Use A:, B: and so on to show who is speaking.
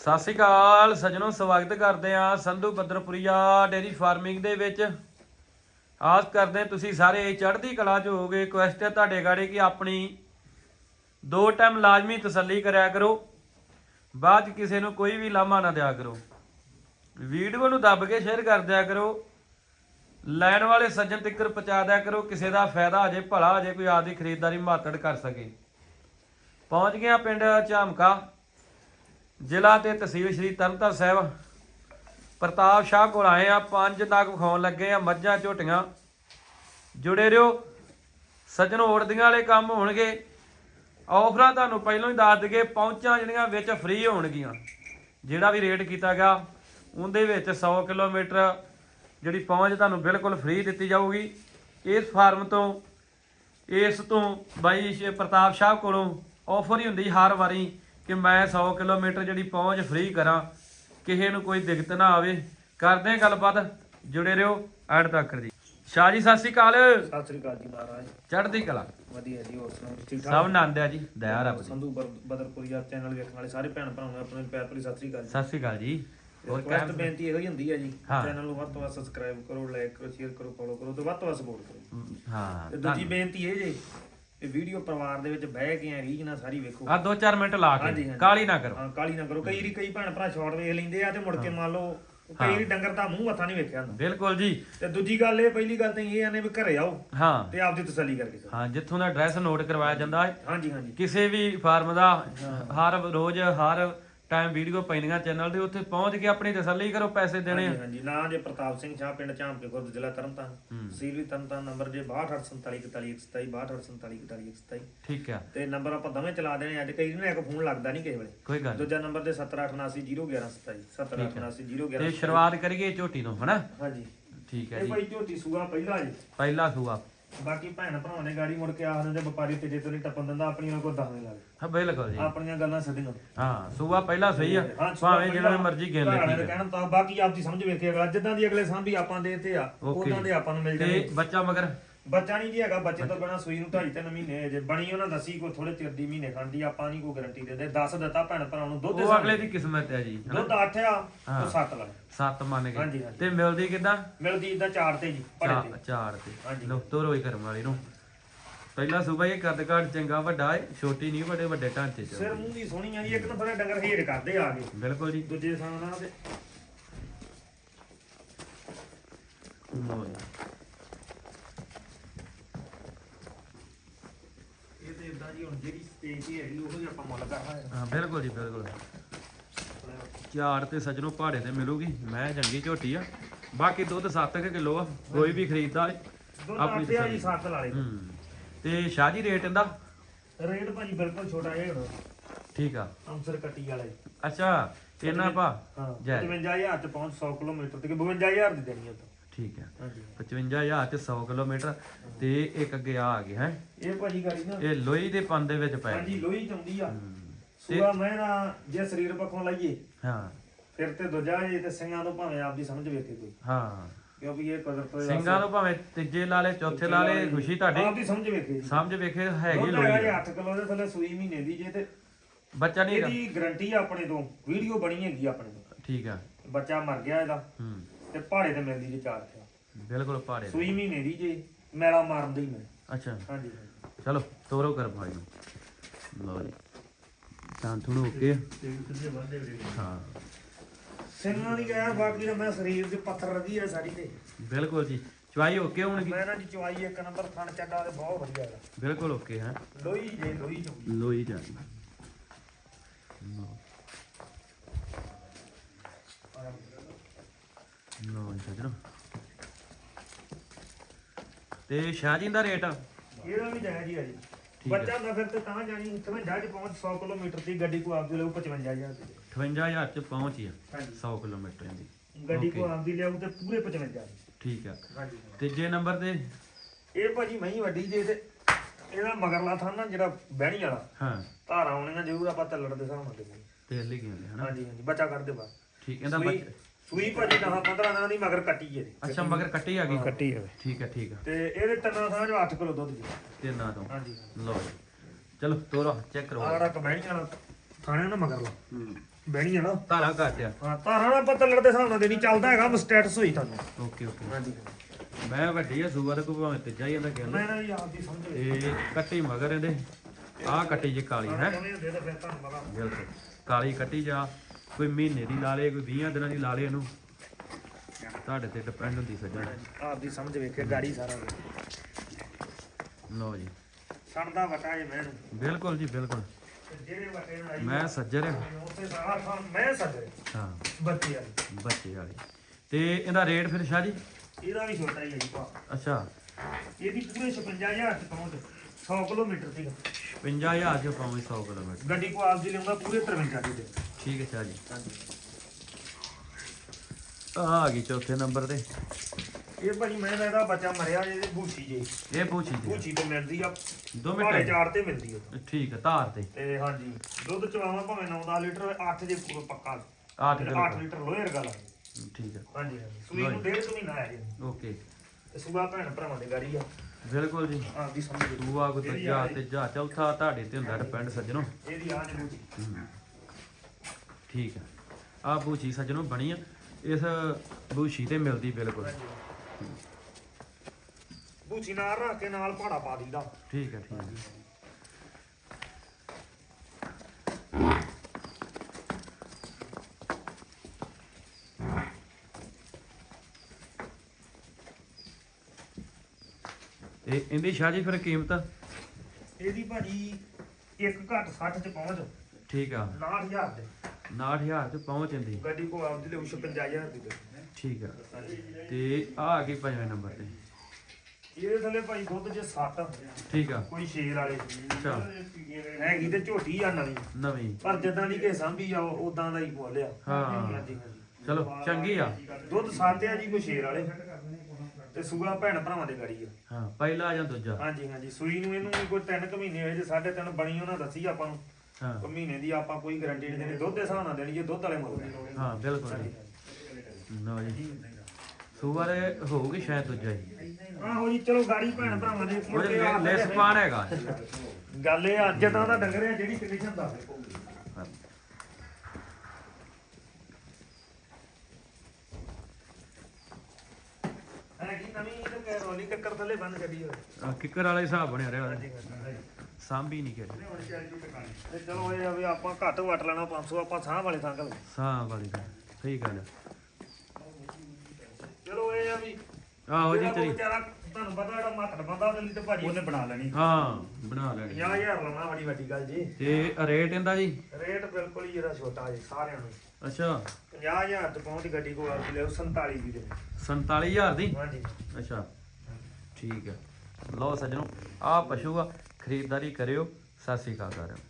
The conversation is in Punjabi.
A: ਸਤਿ ਸ਼੍ਰੀ ਅਕਾਲ, ਸਜਣੋ, ਸਵਾਗਤ ਕਰਦੇ ਆ ਸੰਧੂ ਬੱਦਰਪੁਰੀਆ ਡੇਰੀ ਫਾਰਮਿੰਗ ਦੇ ਵਿੱਚ। ਆਸ ਕਰਦੇ ਤੁਸੀਂ ਸਾਰੇ ਚੜ੍ਹਦੀ ਕਲਾ 'ਚ ਹੋਗੇ ਕੁਐਸਟ ਹੈ ਤੁਹਾਡੇ ਗਾੜੇ ਕਿ ਆਪਣੀ ਦੋ ਟਾਈਮ ਲਾਜ਼ਮੀ ਤਸੱਲੀ ਕਰਿਆ ਕਰੋ। ਬਾਅਦ 'ਚ ਕਿਸੇ ਨੂੰ ਕੋਈ ਵੀ ਲਾਮਾ ਨਾ ਦਿਆ ਕਰੋ। ਵੀਡੀਓ ਨੂੰ ਦੱਬ ਕੇ ਸ਼ੇਅਰ ਕਰ ਦਿਆ ਕਰੋ। ਲੈਣ ਵਾਲੇ ਸੱਜਣ ਤੱਕ ਪਹੁੰਚਾ ਦਿਆ ਕਰੋ। ਕਿਸੇ ਦਾ ਫਾਇਦਾ ਹੋ ਭਲਾ ਹੋ ਕੋਈ ਆਪਦੀ ਖਰੀਦਦਾਰੀ ਮਾਤੜ ਕਰ ਸਕੇ। ਪਹੁੰਚ ਗਿਆ ਪਿੰਡ ਝਾਮਕਾ। ਜ਼ਿਲ੍ਹਾ ਤੇ ਤਹਿਸੀਲ ਸ਼੍ਰੀ ਤਰਨਤਾਰਨ ਸਾਹਿਬ। ਪ੍ਰਤਾਪ ਸ਼ਾਹ ਕੋਲ ਆਏ ਆ ਪੰਜ ਨਗ ਵਿਖਾਉਣ ਲੱਗੇ ਆ ਮੱਝਾਂ, ਝੋਟੀਆਂ। ਜੁੜੇ ਰਹੋ। ਸੱਜਣੋ, ਉੜਦੀਆਂ ਵਾਲੇ ਕੰਮ ਹੋਣਗੇ। ਆਫਰਾਂ ਤੁਹਾਨੂੰ ਪਹਿਲਾਂ ਹੀ ਦੱਸ ਦਈਏ ਪਹੁੰਚਾਂ ਜਿਹੜੀਆਂ ਵਿੱਚ ਫ੍ਰੀ ਹੋਣਗੀਆਂ। ਜਿਹੜਾ ਵੀ ਰੇਟ ਕੀਤਾ ਗਿਆ, ਉਹਦੇ ਵਿੱਚ 100 ਕਿਲੋਮੀਟਰ ਜਿਹੜੀ ਪਹੁੰਚ ਤੁਹਾਨੂੰ ਬਿਲਕੁਲ ਫ੍ਰੀ ਦਿੱਤੀ ਜਾਊਗੀ। ਇਸ ਫਾਰਮ ਤੋਂ, ਇਸ ਤੋਂ ਬਾਈ ਪ੍ਰਤਾਪ ਸ਼ਾਹ ਕੋਲੋਂ ਆਫਰ ਹੀ ਹੁੰਦੀ ਹਰ ਵਾਰੀ। ਕਿ ਮੈਂ 100 ਕਿਲੋਮੀਟਰ ਜਿਹੜੀ ਪਹੁੰਚ ਫ੍ਰੀ ਕਰਾਂ ਕਿਸੇ ਨੂੰ ਕੋਈ ਦਿੱਕਤ ਨਾ ਆਵੇ। ਕਰਦੇ ਹਾਂ ਗੱਲਬਾਤ। ਜੁੜੇ ਰਹੋ ਐਡ ਤੱਕ ਜੀ। ਸ਼ਾਹ ਜੀ ਸਤਿ ਸ਼੍ਰੀ ਅਕਾਲ।
B: ਸਤਿ ਸ੍ਰੀ ਅਕਾਲ ਜੀ ਮਹਾਰਾਜ।
A: ਚੜ੍ਹਦੀ ਕਲਾ।
B: ਵਧੀਆ ਜੀ ਹੋਰ ਸੁਣਾਓ? ਠੀਕ
A: ਸਭ ਆਨੰਦ ਆ ਜੀ ਦਇਆ ਰੱਬ ਦੀ।
B: ਸੰਧੂ ਬਰ- ਬਦਰਪੁਰੀਆ ਚੈਨਲ ਵੇਖਣ ਵਾਲੇ ਸਾਰੇ ਭੈਣ ਭਰਾਵਾਂ ਨੂੰ ਆਪਣੇ ਪਿਆਰ ਭਰੀ ਸਤਿ ਸ੍ਰੀ ਅਕਾਲ ਜੀ।
A: ਸਤਿ ਸ਼੍ਰੀ ਅਕਾਲ ਜੀ। ਹੋਰ ਕਹਿ
B: ਬੇਨਤੀ ਇਹੋ ਹੀ ਹੁੰਦੀ ਹੈ ਜੀ
A: ਹਾਂ।
B: ਚੈਨਲ ਨੂੰ ਵੱਧ ਤੋਂ ਵੱਧ ਸਬਸਕ੍ਰਾਈਬ ਕਰੋ ਲਾਈਕ ਕਰੋ ਸ਼ੇਅਰ ਕਰੋ ਫੋਲੋ ਕਰੋ ਤੇ ਵੱਧ ਤੋਂ ਵੱਧ ਸਪੋਰਟ ਕਰੋ।
A: ਹਾਂ
B: ਤੇ ਦੂਜੀ ਬੇਨਤੀ ਇਹ ਜੇ ਇਹ ਵੀਡੀਓ ਪਰਿਵਾਰ ਦੇ ਵਿੱਚ ਬਹਿ ਕੇ ਆ ਰੀਝ ਨਾਲ ਸਾਰੀ ਵੇਖੋ।
A: ਆ 2-4 ਮਿੰਟ ਲਾ
B: ਹਾਂਜੀ,
A: ਕੇ
B: ਹਾਂਜੀ।
A: ਕਾਲੀ ਨਾ ਕਰੋ।
B: ਹਾਂ ਕਾਲੀ ਨਾ ਕਰੋ। ਕਈ ਵਾਰੀ ਕਈ ਭੈਣ ਭਰਾ ਸ਼ਾਰਟ ਵੇਖ ਲੈਂਦੇ ਆ ਤੇ ਮੁੜ ਕੇ ਮੰਨ ਲਓ ਕਈ ਵਾਰੀ ਡੰਗਰ ਦਾ ਮੂੰਹ ਮੱਥਾ ਨਹੀਂ ਵੇਖਿਆ ਹੁੰਦਾ।
A: ਬਿਲਕੁਲ ਜੀ।
B: ਤੇ ਦੂਜੀ ਗੱਲ ਇਹ ਪਹਿਲੀ ਗੱਲ ਤਾਂ ਇਹ ਆਨੇ ਵੀ ਘਰੇ ਆਓ
A: ਹਾਂ।
B: ਤੇ ਆਪਦੀ ਤਸੱਲੀ ਕਰਕੇ ਜਾਓ
A: ਹਾਂ ਜਿੱਥੋਂ ਦਾ ਐਡਰੈਸ ਨੋਟ ਕਰਵਾਇਆ ਜਾਂਦਾ ਹੈ
B: ਹਾਂਜੀ ਹਾਂਜੀ।
A: ਕਿਸੇ ਵੀ ਫਾਰਮ ਦਾ ਹਰ ਰੋਜ਼ ਹਰ ਟਾਈਮ ਵੀਡੀਓ ਪੈਣੀਆਂ ਚੈਨਲ ਦੇ ਉੱਥੇ ਪਹੁੰਚ ਕੇ ਆਪਣੀ ਤਸੱਲੀ ਕਰੋ ਪੈਸੇ ਦੇਣੇ ਆ।
B: ਹਾਂਜੀ ਹਾਂਜੀ ਨਾਂ ਜੇ ਪ੍ਰਤਾਪ ਸਿੰਘ ਸ਼ਾਹ ਪਿੰਡ ਝਾਂਪਕੇ ਖੁਰਦ ਜ਼ਿਲ੍ਹਾ ਤਰਨਤਾਰਨ। ਤਹਿਸੀਲ ਵੀ ਤਰਨਤਾਰਨ ਨੰਬਰ ਜੇ 6247414127 6247414127
A: ਠੀਕ ਆ।
B: ਤੇ ਨੰਬਰ ਆਪਾਂ ਦਵੇਂ ਚਲਾ ਦੇਣੇ ਅੱਜ ਕਈ ਨੂੰ ਇੱਕ ਫੋਨ ਲੱਗਦਾ ਨਹੀਂ ਕਿਸੇ ਵੇਲੇ।
A: ਕੋਈ ਗੱਲ ਨੀ।
B: ਦੂਜਾ ਨੰਬਰ ਤੇ 7879011127 7879011127
A: ਤੇ ਸ਼ੁਰੂਆਤ ਕਰੀਏ ਝੋਟੀ ਤੋਂ ਹਨਾ?
B: ਹਾਂਜੀ।
A: ਠੀਕ ਹੈ
B: ਇਹ
A: ਜੀ।
B: ਭਾਈ ਝੋਟੀ ਸੂਆ ਪਹਿਲਾ ਜੀ।
A: ਪਹਿਲਾ ਸੂਆ।
B: ਬਾਕੀ ਭੈਣ ਭਰਾਵਾਂ ਨੇ ਗਾੜੀ ਮੁੜ ਕੇ ਆਖ ਦਿੰਦੇ ਵਪਾਰੀ ਤੇਜੇ ਤੋਂ ਨਹੀਂ ਟੱਪਣ ਦਿੰਦਾ ਆਪਣੀਆਂ ਕੋਈ ਦੱਸਦੇ ਗੱਲ
A: ਹਾਂ ਬਿਲਕੁਲ ਜੀ।
B: ਆਪਣੀਆਂ ਗੱਲਾਂ ਸਿੱਧੀਆਂ
A: ਹਾਂ ਸੂਆ ਪਹਿਲਾ ਸਹੀ ਆ
B: ਹਾਂ,
A: ਭਾਵੇਂ ਜਿਹੜਾ ਮਰਜ਼ੀ ਗੇਲ ਲੱਗੀ
B: ਦੇ ਕਹਿਣ ਤਾਂ ਬਾਕੀ ਆਪਦੀ ਸਮਝ ਵੇਖੇ ਅਗਲਾ ਜਿੱਦਾਂ ਦੀ ਅਗਲੇ ਸਾਂਭੀ ਆਪਾਂ ਦੇਤੇ ਆ
A: Okay.
B: ਉਦਾਂ ਦੇ ਆਪਾਂ ਨੂੰ ਮਿਲ ਜਾਣੇ
A: ਤੇ ਬੱਚਾ ਮਗਰ?
B: ਬੱਚਾ ਨਹੀਂ ਜੀ ਹੈਗਾ ਬੱਚੇ ਤੋਂ ਬਿਨਾ ਸੂਈ ਨੂੰ ਢਾਈ ਤਿੰਨ ਮਹੀਨੇ ਜੇ ਬਣੀ ਉਹਨਾਂ ਦੱਸੀ ਕੋਈ ਥੋੜੇ ਚਿਰ ਦੀ ਮਹੀਨੇ ਖੰਡੀ ਆਪਾਂ ਨਹੀਂ ਕੋਈ ਗਾਰੰਟੀ ਦਿੰਦੇ 10 ਦਿੱਤਾ ਭੈਣ ਭਰਾ ਨੂੰ ਦੁੱਧ ਦੇ
A: ਉਹ ਅਗਲੇ ਦੀ ਕਿਸਮਤ ਹੈ ਜੀ ਹਨਾ?
B: ਦੁੱਧ 8 ਆ
A: ਹਾਂ।
B: ਉਹ 7 ਲੱਗ
A: ਸੱਤ ਮੰਨ
B: ਹਾਂਜੀ,
A: ਗਏ
B: ਹਾਂਜੀ।
A: ਤੇ ਮਿਲਦੀ ਕਿਦਾਂ?
B: ਮਿਲਦੀ ਇਦਾਂ ਚਾਰ ਤੇ ਜੀ ਪੜੇ
A: ਚਾਰ
B: ਤੇ।
A: ਚਾਰ ਤੇ।
B: ਹਾਂਜੀ।
A: ਲੋ ਤੋਰੋ ਹੀ ਕਰਮ ਵਾਲੀ ਨੂੰ। ਪਹਿਲਾ ਸੂਬਾ ਇਹ ਕੱਦ ਘਾਟ ਚੰਗਾ ਵੱਡਾ ਹੈ ਛੋਟੀ ਨਹੀਂ ਵੱਡੇ ਵੱਡੇ ਢਾਂਚੇ ਚ
B: ਸਿਰ ਮੂੰਹ ਦੀ ਸੋਹਣੀ ਆ ਜੀ ਇੱਕ ਤਾਂ ਥੋੜਾ ਡੰਗਰ ਹੇੜ ਕਰਦੇ ਆ ਗਏ
A: ਬਿਲਕੁਲ ਜੀ।
B: ਦੂਜੇ ਥਾਂ ਨਾਲ ਤੇ
A: ਲਓ ਜੀ।
B: ਇਹ ਤੇ ਇਦਾਂ ਜੀ ਹੁਣ ਜਿਹੜੀ ਸਟੇਜ ਤੇ ਹੈਗੀ ਉਹ ਹੀ ਆਪਾਂ ਮੁੱਲ ਕਰਨਾ ਹੈ
A: ਹਾਂ ਬਿਲਕੁਲ ਜੀ ਬਿਲਕੁਲ। ਝਾੜ ਤੇ ਸਜਣੋ ਪਹਾੜੇ ਤੇ ਮਿਲੂਗੀ। ਮੈਂ ਚੰਗੀ ਝੋਟੀ ਆ। ਬਾਕੀ ਦੁੱਧ 7 ਕਿਲੋ ਆ। ਕੋਈ ਵੀ ਖਰੀਦਦਾ ਹੈ
B: ਦੁੱਧ
A: ਆਪਣੀ।
B: 7 ਲਾਲੇ
A: ਹੂੰ। ਤੇ ਸ਼ਾਹ ਜੀ ਰੇਟ ਇਹਦਾ?
B: ਰੇਟ ਭਾਜੀ ਬਿਲਕੁਲ ਛੋਟਾ ਜਿਹਾ ਹੁਣ।
A: ਠੀਕ ਆ।
B: ਅੰਸਰ ਕੱਟੀ ਵਾਲਾ।
A: ਅੱਛਾ ਇਹਨਾਂ ਪਾ।
B: ਹਾਂ
A: ਜੈ।
B: 55000 ਚ ਪਹੁੰਚ 100 ਕਿਲੋਮੀਟਰ ਤੇ 52000 ਦੀ ਦੇਣੀ ਆ ਤਾਂ
A: ਠੀਕ
B: ਹਾਂਜੀ।
A: 55000 ਤੇ 100 ਕਿਲੋਮੀਟਰ ਤੇ ਇੱਕ ਅੱਗੇ ਆ ਆ ਗਿਆ ਹੈ?
B: ਇਹ ਭਾਜੀ ਗਾੜੀ ਨਾ।
A: ਇਹ ਲੋਹੀ ਦੇ ਪੰਨ ਦੇ ਵਿੱਚ ਪੈ
B: ਹਾਂਜੀ ਲੋਹੀ ਚੰਦੀ ਆ।
A: ਹੂੰ।
B: ਸੂਆ ਮੈਂ ਨਾ ਜੇ ਸਰੀਰ ਪੱਖੋਂ ਲਾਈਏ
A: ਹਾਂ।
B: ਫਿਰ ਤੇ ਦੂਜਾ ਜੇ ਤੇ ਸਿੰਘਾਂ ਤੋਂ ਭਾਵੇਂ ਆਪਦੀ ਸਮਝ ਵੇਖੇ ਕੋਈ।
A: ਹਾਂ।
B: ਕਿਉਂਕਿ ਇਹ ਕੁਦਰਤ ਦੇ
A: ਸਿੰਘਾਂ ਨੂੰ ਭਾਵੇਂ ਤੀਜੇ ਲਾਲੇ ਚੌਥੇ ਲਾਲੇ ਖੁਸ਼ੀ ਤੁਹਾਡੀ।
B: ਆਪਦੀ ਸਮਝ ਵੇਖੇ
A: ਸਮਝ ਵੇਖੇ ਹੈਗੀ
B: ਜੀ 8 ਕਿਲੋ ਦੇ ਥੱਲੇ ਸੂਈ ਮਹੀਨੇ ਦੀ ਜੇ ਤੇ
A: ਬੱਚਾ ਨਹੀਂ
B: ਇਹਦੀ ਗਰੰਟੀ ਆ ਆਪਣੇ ਤੋਂ। ਵੀਡੀਓ ਬਣੀ ਹੈਗੀ ਆਪਣੇ ਤੋਂ।
A: ਠੀਕ ਆ।
B: ਬੱਚਾ ਮਰ ਗਿਆ ਇਹਦਾ।
A: ਹੂੰ।
B: ਤੇ ਪਹਾੜੇ ਤੇ ਮਿਲਦੀ ਜੇ ਚਾਰ ਤੇ
A: ਬਿਲਕੁਲ ਪਹਾੜੇ।
B: ਸੂਈ ਮਹੀਨੇ ਦੀ ਜੇ ਮੈਲਾ ਮਾਰਨ ਦੀ ਮੈਂ
A: ਅੱਛਾ।
B: ਹਾਂਜੀ
A: ਚਲੋ ਤੋਰੋ ਕਰ ਭਾਈ ਨੂੰ। ਲਓ ਜੀ। ਤਾਂ ਥੋੜੂ ਓਕੇ। ਹਾਂ।
B: ਸਿੰਘਾਂ ਦੀ ਗਿਆ ਬਾਕੀ ਤਾਂ ਮੈਂ ਸਰੀਰ ਦੇ ਪੱਥਰ ਰਦੀ ਆ ਸਾਰੀ ਤੇ।
A: ਬਿਲਕੁਲ ਜੀ। ਚਵਾਈ ਓਕੇ ਹੋਣਗੀ?
B: ਮੈਂ ਨਾ ਜੀ ਚਵਾਈ ਇੱਕ ਨੰਬਰ ਥਣ ਚੱਡਾ ਤੇ ਬਹੁਤ ਵਧੀਆ ਹੈਗਾ
A: ਬਿਲਕੁਲ ਓਕੇ ਹੈ।
B: ਲੋਈ ਜੇ ਲੋਈ ਚੰਗੀ।
A: ਲੋਈ ਜਾ ਲੋ ਸਜਣੋ। ਤੇ ਸ਼ਾਹ ਜੀ ਦਾ ਰੇਟ?
B: ਇਹਦਾ ਵੀ ਜਾਇਜ਼ ਹੀ ਆ ਜੀ।
A: ਠੀਕ ਹੈ।
B: ਬੱਚਾ ਨਾ ਫਿਰ ਤੇ ਤਾਂ ਜਾਣੀ ਇੱਥੇ ਜੱਜ ਪਹੁੰਚ 100 ਕਿਲੋਮੀਟਰ ਦੀ ਗੱਡੀ ਕੋ ਆਪਦੀ ਲਿਆਉ 55000 ਦੀ।
A: 58000 ਚ ਪਹੁੰਚ ਆ
B: ਹਾਂਜੀ।
A: 100 ਕਿਲੋਮੀਟਰ ਦੀ।
B: ਗੱਡੀ ਕੋ. ਆਪਦੀ ਲਿਆਉ ਤੇ ਪੂਰੇ 55
A: ਠੀਕ ਆ।
B: ਹਾਂਜੀ।
A: ਤੀਜੇ ਨੰਬਰ ਤੇ?
B: ਇਹ ਭਾਜੀ ਮਹੀਂ ਵੱਡੀ ਜੇ ਤੇ ਇਹਦਾ ਮਗਰਲਾ ਥਾਂ ਨਾ ਜਿਹੜਾ ਬਹਿਣੀ ਵਾਲਾ
A: ਹਾਂ।
B: ਧਾਰਾਂ ਆਉਣੀਆਂ ਜ਼ਰੂਰ ਆਪਾਂ ਤੱਲੜ ਦੇ ਹਿਸਾਬ ਨਾਲ ਦੇਣੀ
A: ਗਏ ਹਨਾ?
B: ਹਾਂਜੀ ਹਾਂਜੀ। ਬੱਚਾ ਕਰਦੇ ਬਾਅਦ
A: ਠੀਕ ਇਹਦਾ ਬੱਚਾ
B: ਸੂਈ ਭਾਜੀ ਨਾ 15 ਦਿਨਾਂ ਦੀ ਮਗਰ ਕੱਟੀ ਜੇ।
A: ਅੱਛਾ ਮਗਰ ਕੱਟੀ ਆ ਗਈ।
B: ਕੱਟੀ ਹੋਵੇ।
A: ਠੀਕ ਆ ਠੀਕ ਆ
B: ਤੇ ਇਹਦੇ ਤਿੰਨਾਂ ਥਾਂ ਜੋ 8 ਕਿਲੋ ਦੁੱਧ ਜੀ।
A: ਤੇ ਨਾ ਤੋਂ।
B: ਹਾਂਜੀ।
A: ਲਓ ਜੀ। ਚਲੋ ਤੋਰੋ ਚੈੱਕ ਕਰੋ।
B: ਆੜਾ ਕਬੈਣੀ ਵਾਲਾ ਥਾਣੇ ਨਾ ਮਗਰਲਾ
A: ਹੂੰ।
B: ਬਹਿਣੀ ਆ ਨਾ।
A: ਧਾਰਾ ਘੱਟ ਆ।
B: ਹਾਂ ਤਾਰਾਂ ਦਾ ਪਤਾ ਲੱਗਦੇ ਹਿਸਾਬ ਨਾਲ ਦੇਣੀ ਚੱਲਦਾ ਹੈਗਾ ਸਟੇਟਸ ਹੋਈ ਤੁਹਾਨੂੰ।
A: Okay okay.
B: ਹਾਂਜੀ।
A: ਮੈਂ ਵੱਡੀ ਆ ਸੂਆ ਦੇ ਕੋ ਭਾਵੇਂ ਤੇ ਜਾਈ ਜਾਂਦਾ ਕਹਿੰਦਾ।
B: ਮੈਂ ਨਾ ਯਾਦ ਦੀ ਸਮਝ
A: ਇਹ ਕੱਟੀ ਮਗਰ ਇਹਦੇ। ਆਹ ਕੱਟੀ ਜੀ ਕਾਲੀ ਹੈ?
B: ਦੇ ਦੇ
A: ਬਿਲਕੁਲ। ਕਾਲੀ ਕੱਟੀ ਜਾ। ਕੋਈ ਮਹੀਨੇ ਦੀ ਲਾ ਲੇ ਕੋਈ 20 ਦਿਨਾਂ ਦੀ ਲਾ ਲੇ ਇਹਨੂੰ। ਤੁਹਾਡੇ ਤੇ ਡਿਪੈਂਡ ਹੁੰਦੀ ਸੱਜਣ।
B: ਆਪ ਦੀ ਸਮਝ ਵੇਖ ਗਾੜੀ ਸਾਰਾ
A: ਲਓ ਜੀ।
B: ਸੜਦਾ ਵਟਾ ਜੇ ਮੈਂ
A: ਬਿਲਕੁਲ ਜੀ ਬਿਲਕੁਲ।
B: ਤੇ ਜਿਹੜੇ ਵਟੇ ਨੂੰ ਆਈ
A: ਮੈਂ ਸੱਜਰ ਆ
B: ਉੱਥੇ ਸਾਰਾ ਖਾਨ ਮੈਂ ਸੱਜੇ
A: ਹਾਂ।
B: ਬੱਚੇ ਵਾਲੀ।
A: ਬੱਚੇ ਵਾਲੀ। ਤੇ ਇਹਦਾ ਰੇਟ ਫਿਰ ਸ਼ਾਹ ਜੀ?
B: ਇਹਦਾ ਵੀ ਛੋਟਾ ਹੀ ਹੈ ਜੀ ਭਾ
A: ਅੱਛਾ।
B: ਇਹਦੀ ਪੂਰੇ 55000 ਚ ਪਹੁੰਚ। 100 ਕਿਲੋਮੀਟਰ ਦੀ
A: 50000 ਚ ਪਾਉਂ 100 ਕਿਲੋਮੀਟਰ।
B: ਗੱਡੀ ਕੋ ਆਪ ਜੀ ਲਿਆਉਂਦਾ ਪੂਰੇ 53 ਦੀ ਦੇ।
A: ਠੀਕ ਹੈ ਸ਼ਾਹ ਜੀ।
B: ਹਾਂਜੀ
A: ਆ ਗਈ ਚੌਥੇ ਨੰਬਰ ਤੇ।
B: ਇਹ ਭਾਜੀ ਮੈਂ ਦਾ ਇਹਦਾ ਬੱਚਾ ਮਰਿਆ ਜੇ ਬੂਚੀ ਜੇ।
A: ਇਹ ਪੁੱਛੀ ਜੀ।
B: ਬੂਚੀ ਤੇ ਮਿਲਦੀ ਆ
A: ਦੋ ਮਿੰਟ।
B: ਚਾਰ ਤੇ ਮਿਲਦੀ ਆ।
A: ਠੀਕ ਹੈ ਧਾਰ ਤੇ।
B: ਤੇ ਹਾਂਜੀ ਦੁੱਧ ਚਵਾਵਾਂ ਭਾਵੇਂ 9-10 ਲੀਟਰ 8 ਜੇ ਪੂਰਾ ਪੱਕਾ।
A: 8
B: 8
A: ਕਿਲੋ
B: ਲੀਟਰ ਲੋਹੇ ਵਰਗਾ ਲਾ।
A: ਠੀਕ ਹੈ
B: ਹਾਂਜੀ ਹਾਂਜੀ। ਸੂਈ ਨੂੰ ਡੇਢ ਕੁ ਮਹੀਨਾ ਆਇਆ ਜੀ।
A: ਓਕੇ।
B: ਤੇ ਸੂਆ ਭੈਣ ਭਰਾਵਾਂ ਦੀ ਗਾੜੀ ਆ।
A: ਬਿਲਕੁਲ ਜੀ।
B: ਆਪ ਦੀ ਸਮਝ ਲਓ।
A: ਦੂਆ ਕੋ ਤੀਜਾ
B: ਆ
A: ਤੇ ਜਾ ਚੌਥਾ ਤੁਹਾਡੇ ਤੇ ਹੁੰਦਾ ਡਿਪੈਂਡ ਸੱਜਣੋ।
B: ਇਹਦੀ ਆ ਜੀ
A: ਹਮ। ਠੀਕ ਹੈ। ਆ ਬੂਛੀ ਸੱਜਣੋ ਬਣੀ ਆ। ਇਸ ਬੂਛੀ ਤੇ ਮਿਲਦੀ ਬਿਲਕੁਲ।
B: ਬੂਚੀ ਨਾਲ ਰੱਖ ਕੇ ਨਾਲ ਪਹਾੜਾ ਪਾ ਦੀਦਾ
A: ਠੀਕ ਹੈ ਠੀਕ ਹੈ। ਇਹ ਇਹਦੀ ਸ਼ਾਹ ਜੀ ਫਿਰ ਕੀਮਤ?
B: ਇਹਦੀ ਭਾਜੀ ਇੱਕ ਘੱਟ 60 ਚ ਪਹੁੰਚ।
A: ਠੀਕ ਆ।
B: 60000 ਦੇ।
A: 69000 ਚ ਪਹੁੰਚ ਜਾਂਦੀ।
B: ਗੱਡੀ ਕੋ ਆਪ ਦੀ ਲਿਓ 55000 ਦੀ ਦੇ
A: ਠੀਕ ਆ। ਤੇ ਆ ਆ ਗਈ ਪੰਜਵੇਂ ਨੰਬਰ ਤੇ।
B: ਇਹਦੇ ਥੱਲੇ ਭਾਈ ਦੁੱਧ ਜੇ 7
A: ਠੀਕ ਆ।
B: ਕੋਈ ਸ਼ੇਰ ਵਾਲੇ।
A: ਅੱਛਾ।
B: ਹੈਗੀ ਤੇ ਝੋਟੀ ਆ ਨਵੀਂ।
A: ਨਵੀਂ।
B: ਪਰ ਜਿੱਦਾਂ ਦੀ ਕਿ ਸਾਂਭੀ ਆ ਉਦਾਂ ਦਾ ਹੀ ਬੋਲਿਆ
A: ਹਾਂ।
B: ਹਾਂਜੀ ਹਾਂਜੀ।
A: ਚਲੋ ਚੰਗੀ ਆ।
B: ਦੁੱਧ ਸਾਤੇ ਆ ਜੀ ਕੋਈ ਸ਼ੇਰ ਵਾਲੇ। ਤੇ ਸੂਆ ਭੈਣ ਭਰਾਵਾਂ ਦੇ ਗਾੜੀ ਆ।
A: ਹਾਂ ਪਹਿਲਾ ਜਾਂ ਦੂਜਾ?
B: ਹਾਂਜੀ ਹਾਂਜੀ। ਸੂਈ ਨੂੰ ਇਹਨੂੰ ਕੋਈ 3 ਕੁ ਮਹੀਨੇ ਹੋਏ ਜੇ ਸਾਢੇ ਤਿੰਨ ਬਣੀ ਉਹਨਾਂ ਦੱਸੀ ਆਪਾਂ ਨੂੰ।
A: ਹਾਂ।
B: ਕੋਈ ਮਹੀਨੇ ਦੀ ਆਪਾਂ ਕੋਈ ਗਾਰੰਟੀ ਨਹੀਂ ਦੇਣੀ ਦੁੱਧ ਦੇ ਹਿਸਾਬ ਨਾਲ ਦੇਣੀ ਜੇ ਦੁੱਧ ਵਾਲੇ ਮੁੱਲ
A: ਹਾਂ ਬਿਲਕੁਲ ਜੀ। ਲਓ ਜੀ। ਸੂਬਾ ਦੇ ਹੋਊਗੀ ਸ਼ਾਇਦ ਦੂਜਾ ਹੀ
B: ਆਹੋ ਜੀ ਚਲੋ ਗਾੜੀ ਭੈਣ ਭਰਾਵਾਂ ਦੇ ਮੁੜ ਕੇ
A: ਉਹਦੇ
B: ਆ
A: ਲੈਸ ਪਾਣ ਹੈਗਾ।
B: ਗੱਲ ਇਹ ਆ, ਜਿੱਦਾਂ ਦਾ ਡੰਗਰ ਹੈ ਜਿਹੜੀ ਕੰਡੀਸ਼ਨ ਦਾ। ਹੈ ਕੀ ਨਵੀਂ ਤੇ ਕਹਿ ਰੋਲੀ ਕੱਕਰ ਥੱਲੇ ਬੰਦ ਕਰੀ ਹੋਏ।
A: ਆਹ ਕਿੱਕਰ ਵਾਲਾ ਹਿਸਾਬ ਬਣਿਆ ਰਿਹਾ ਉਹਦਾ।
B: ਹਾਂਜੀ।
A: ਸਾਂਭੀ ਨਹੀਂ ਕਰੀ
B: ਤੇ ਚਲੋ ਇਹ ਆ ਵੀ ਆਪਾਂ ਘੱਟ ਵਟ ਲੈਣਾ 500 ਆਪਾਂ ਸਾਹ ਵਾਲੇ ਥਾਂ ਘਲ
A: ਸਾਂ ਵਾਲੀ ਗੱਲ ਸਹੀ ਗੱਲ ਹੈ।
B: ਚਲੋ ਇਹ ਆ ਵੀ
A: ਆਹੋ ਜੀ
B: ਜਿਹੜਾ ਕੋਈ
A: ਤੇਰੀ।
B: ਵਿਚਾਰਾ ਤੁਹਾਨੂੰ ਪਤਾ ਜਿਹੜਾ ਮਾਤੜ ਬੰਦਾ ਉਹਦੇ ਲਈ ਤੇ ਭਾਜੀ ਉਹਨੇ ਬਣਾ ਲੈਣੀ।
A: ਹਾਂ ਬਣਾ ਲੈਣੀ।
B: 50000 ਲਾਉਣਾ ਬੜੀ ਵੱਡੀ ਗੱਲ ਜੀ।
A: ਤੇ ਰੇਟ ਇਹਦਾ ਜੀ?
B: ਰੇਟ ਬਿਲਕੁਲ ਹੀ ਜਿਹੜਾ ਛੋਟਾ ਜੀ ਸਾਰਿਆਂ ਨੂੰ।
A: ਅੱਛਾ।
B: 50000 ਤੇ ਪਹੁੰਚ ਗੱਡੀ ਕੋਲ ਆ ਲਿਓ 47 ਦੀ ਦੇ
A: 47000 ਦੀ?
B: ਹਾਂਜੀ।
A: ਅੱਛਾ। ਠੀਕ ਹੈ ਲਓ ਸੱਜਣੋ ਆਹ ਪਸ਼ੂ ਆ। ਖਰੀਦਦਾਰੀ ਕਰਿਓ। ਸਤਿ ਸ਼੍ਰੀ ਅਕਾਲ ਸਾਰਿਆਂ ਨੂੰ।